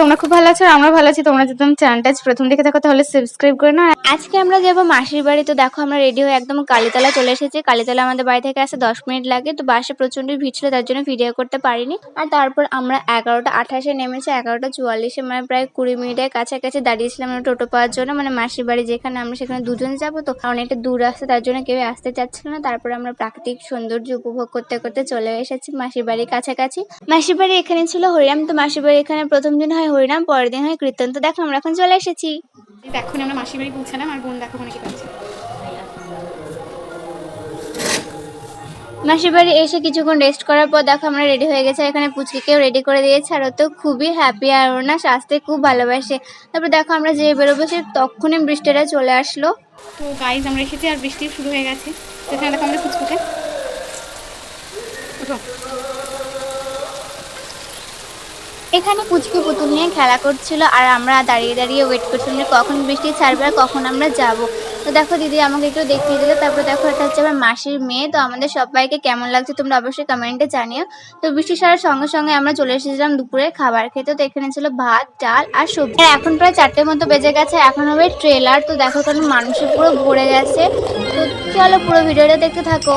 তোমরা খুব ভালো আছো আমরা ভালো আছি। তোমরা যদি আমার চ্যানেলটা প্রথম দেখে থাকো, তাহলে সাবস্ক্রাইব করে নাও। আজকে আমরা যাব মাসির বাড়ি। তো দেখো, আমরা রেডি হয়ে একদম কালীতলা চলে এসেছি। কালীতলা আমাদের বাড়ি থেকে আসতে দশ মিনিট লাগে। তো বাসে প্রচণ্ড ভিড় ছিল, তার জন্য ভিডিও করতে পারিনি। আর তারপর আমরা এগারোটা আঠাশে নেমেছি, এগারোটা চুয়াল্লিশে মানে প্রায় কুড়ি মিনিটের কাছাকাছি দাঁড়িয়েছিলাম আমরা টোটো পাওয়ার জন্য। মানে মাসির বাড়ি যেখানে আমরা, সেখানে দুজন যাব। তো অনেকটা দূর আসতে তার জন্য কেউ আসতে চাচ্ছিল না। তারপর আমরা প্রাকৃতিক সৌন্দর্য উপভোগ করতে করতে চলে এসেছি মাসির বাড়ির কাছাকাছি। মাসির বাড়ি এখানে ছিল হরিরাম। তো মাসির বাড়ি এখানে প্রথম দিন হয় হরিনাম পরের দিন হয় কীর্তন। তো দেখো আমরা এখন চলে এসেছি। এখন আমরা মাসির বাড়ি পৌঁছালাম আর বোন দেখো কি করছে। মাসির বাড়ি এসে কিছুক্ষণ রেস্ট করার পর দেখো আমরা রেডি হয়ে গেছে। এখানে পুচকিকেও রেডি করে দিয়েছে আর তো খুবই হ্যাপি আর ওর না সাজতে খুব ভালোবাসে। তারপর দেখো আমরা যে বেরোবো সে তখনই বৃষ্টিটা চলে আসলো। তো গাইজ আমরা এসেছি আর বৃষ্টি শুরু হয়ে গেছে। সেখানে দেখো আমরা ফুচকুকে ওঠো। এখানে পুচকি পুতুল নিয়ে খেলা করছিল আর আমরা দাঁড়িয়ে দাঁড়িয়ে ওয়েট করছিলাম কখন বৃষ্টি ছাড়বে আর কখন আমরা যাব। তো দেখো দিদি আমাকে একটু দেখিয়ে দিল, তারপর দেখো এটা হচ্ছে আমার মাসির মেয়ে। তো আমাদের সবাইকে কেমন লাগছে তোমরা অবশ্যই কমেন্টে জানিও। তো বৃষ্টি ছাড়ার সঙ্গে সঙ্গে আমরা চলে এসেছিলাম দুপুরে খাবার খেতে। তো এখানে ছিল ভাত, ডাল আর সবজি। আর এখন প্রায় চারটের মতো বেজে গেছে, এখন হবে ট্রেলার তো দেখো কারণ মানুষের পুরো ভরে গেছে। তো চলো পুরো ভিডিওটা দেখতে থাকো।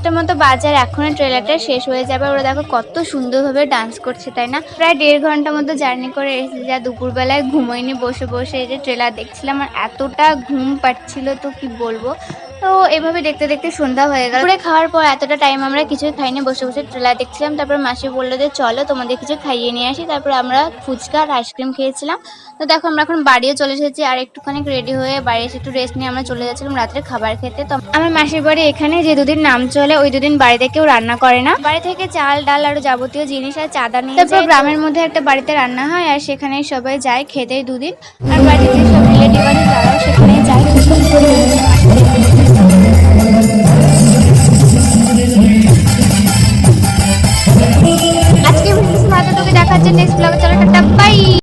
এখন সাতটার মতো বাজার এখনই ট্রেলারটা শেষ হয়ে যাবে। ওরা দেখো কত সুন্দরভাবে ডান্স করছে, তাই না? প্রায় দেড় ঘণ্টার মতো জার্নি করে এসেছে। যা দুপুরবেলায় ঘুমোইনি বসে বসে এই যে ট্রেলার দেখছিলাম, আর এতটা ঘুম পাচ্ছিল তো কি বলব? তো এভাবে দেখতে দেখতে সন্ধ্যা হয়ে গেল। দুপুরে খাওয়ার পর এতটা টাইম আমরা কিছুই খাইনি বসে বসে ট্রেলার দেখছিলাম তারপর মাসি বলল যে চলো তোমাদের কিছু খাইয়ে নিয়ে আসি তারপর আমরা ফুচকা আর আইসক্রিম খেয়েছিলাম। তো দেখো আমরা এখন বাড়িও চলে এসেছি আর একটুখানি রেডি হয়ে বাড়ি এসে একটু রেস্ট নিয়ে আমরা চলে যাচ্ছিলাম রাত্রে খাবার খেতে। তো আমার মাসির বাড়ি এখানে যে দুদিন নাম চলে ওই দুদিন বাড়িতে কেউ রান্না করে না। বাড়ি থেকে চাল ডাল আর যাবতীয় জিনিস আর চাঁদা নিয়ে তারপর গ্রামের মধ্যে একটা বাড়িতে রান্না হয় আর সেখানে সবাই যায় খেতে দুদিন। আর বাড়িতে যেসব রিলেটিভ আছে